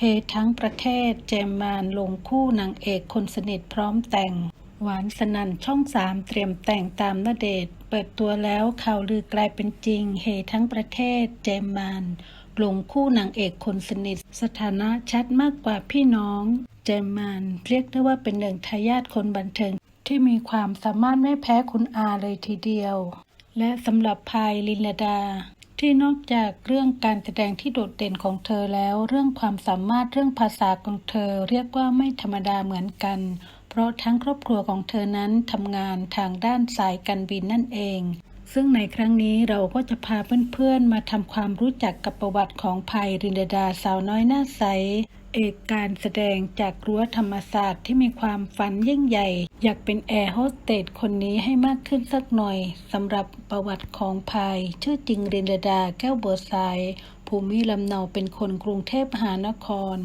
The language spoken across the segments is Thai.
เฮทั้งประเทศเจมมานลงคู่นางเอกคนสนิทพร้อมแต่ง หวานสนั่นช่องสามเตรียมแต่งตามณเดชเปิดตัวแล้วข่าวลือกลายเป็นจริง เฮทั้งประเทศเจมมานลงคู่นางเอกคนสนิท สถานะชัดมากกว่าพี่น้อง เจมมานเรียกได้ว่าเป็นหนึ่งทายาทคนบันเทิง ที่มีความสามารถไม่แพ้คุณอาเลยทีเดียว และสำหรับพายลินดา ที่นอกจากเรื่องการแสดงที่โดดเด่นของเธอแล้ว เรื่องความสามารถเรื่องภาษาของเธอเรียกว่าไม่ธรรมดาเหมือนกัน เพราะทั้งครอบครัวของเธอนั้นทำงานทางด้านสายการบินนั่นเอง ซึ่งในครั้งนี้เราก็จะพาเพื่อนๆมาทำความรู้จักกับประวัติของภัยรินดาสาวน้อยหน้าใส เอกการแสดงจากรั้วธรรมศาสตร์ที่มีความฝันยิ่งใหญ่ อยากเป็นแอร์โฮสเตสคนนี้ให้มากขึ้นสักหน่อยสำหรับประวัติของภาย ชื่อจริงรินดาแก้วบัวสาย ภูมิลำเนาเป็นคนกรุงเทพมหานคร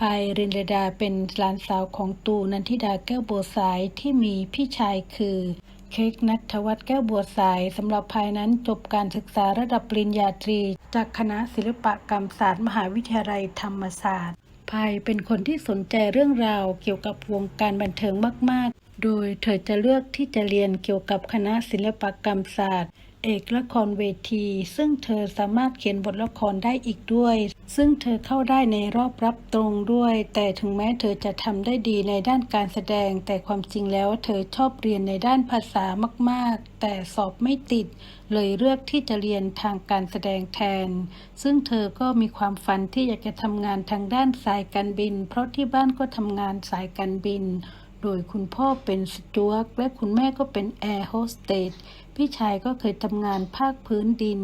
ภายรินดาเป็นหลานสาวของตูนันทิดาแก้วบัวสายที่มีพี่ชายคือ เค้กนัทวัฒน์แก้วบัวสายสำหรับภายนั้นจบการศึกษาระดับปริญญาตรี จากคณะศิลปกรรมศาสตร์มหาวิทยาลัยธรรมศาสตร์ ภัยเป็นคนที่สนใจเรื่องราวเกี่ยวกับวงการบันเทิงมาก โดยเธอจะเลือกที่จะเรียนเกี่ยวกับคณะศิลปกรรมศาสตร์ เอกละครเวที ซึ่งเธอสามารถเขียนบทละครได้อีกด้วย ซึ่งเธอเข้าได้ในรอบรับตรงด้วย แต่ถึงแม้เธอจะทำได้ดีในด้านการแสดง แต่ความจริงแล้วเธอชอบเรียนในด้านภาษามาก ๆ แต่สอบไม่ติด เลยเลือกที่จะเรียนทางการแสดงแทน ซึ่งเธอก็มีความฝันที่อยากจะทำงานทางด้านสายการบิน เพราะที่บ้านก็ทำงานสายการบิน โดยคุณพ่อเป็นสจวตและคุณแม่ก็เป็นแอร์โฮสเตสพี่ชายก็เคยทำงานภาคพื้นดิน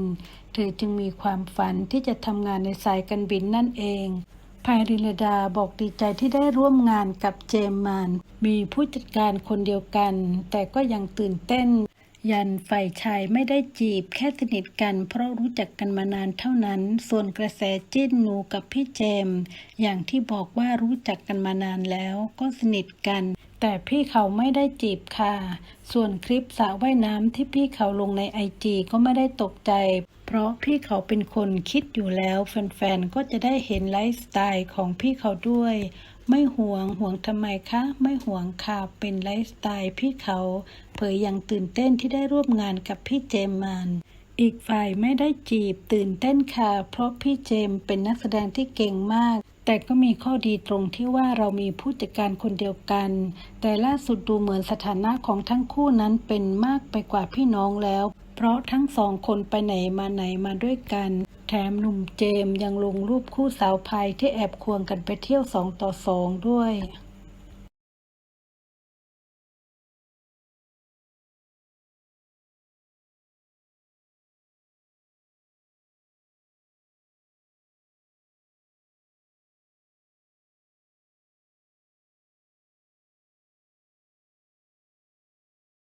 เธอจึงมีความฝันที่จะทำงานในสายการบินนั่นเองภายริลดาบอกดีใจที่ได้ร่วมงานกับเจมมาน มีผู้จัดการคนเดียวกัน แต่ก็ยังตื่นเต้น ยันฝ่ายชายไม่ได้จีบแค่สนิทกัน เพราะรู้จักกันมานานเท่านั้น ส่วนกระแสจิ้นหนูกับพี่เจม อย่างที่บอกว่ารู้จักกันมานานแล้วก็สนิทกัน แต่พี่เขาไม่ได้จีบค่ะ ส่วนคลิปสระว่ายน้ำที่พี่เขาลงในไอจีก็ไม่ได้ตกใจ เพราะพี่เขาเป็นคนคิดอยู่แล้วแฟนๆ ก็จะได้เห็นไลฟ์สไตล์ของพี่เขาด้วย ไม่ห่วงห่วงทำไมคะ ไม่ห่วงค่ะเป็นไลฟ์สไตล์พี่เขา เผยอย่างตื่นเต้นที่ได้ร่วมงานกับพี่เจมมาน อีกฝ่ายไม่ได้จีบตื่นเต้นค่ะ เพราะพี่เจมเป็นนักแสดงที่เก่งมาก แต่ก็มีข้อดีตรงที่ว่าเรามีผู้จัดการคนเดียวกัน แต่ล่าสุดดูเหมือนสถานะของทั้งคู่นั้นเป็นมากไปกว่าพี่น้องแล้ว เพราะทั้งสองคนไปไหนมาไหนมาด้วยกัน แถมหนุ่มเจมยังลงรูปคู่สาวพายที่แอบควงกันไปเที่ยวสองต่อสองด้วย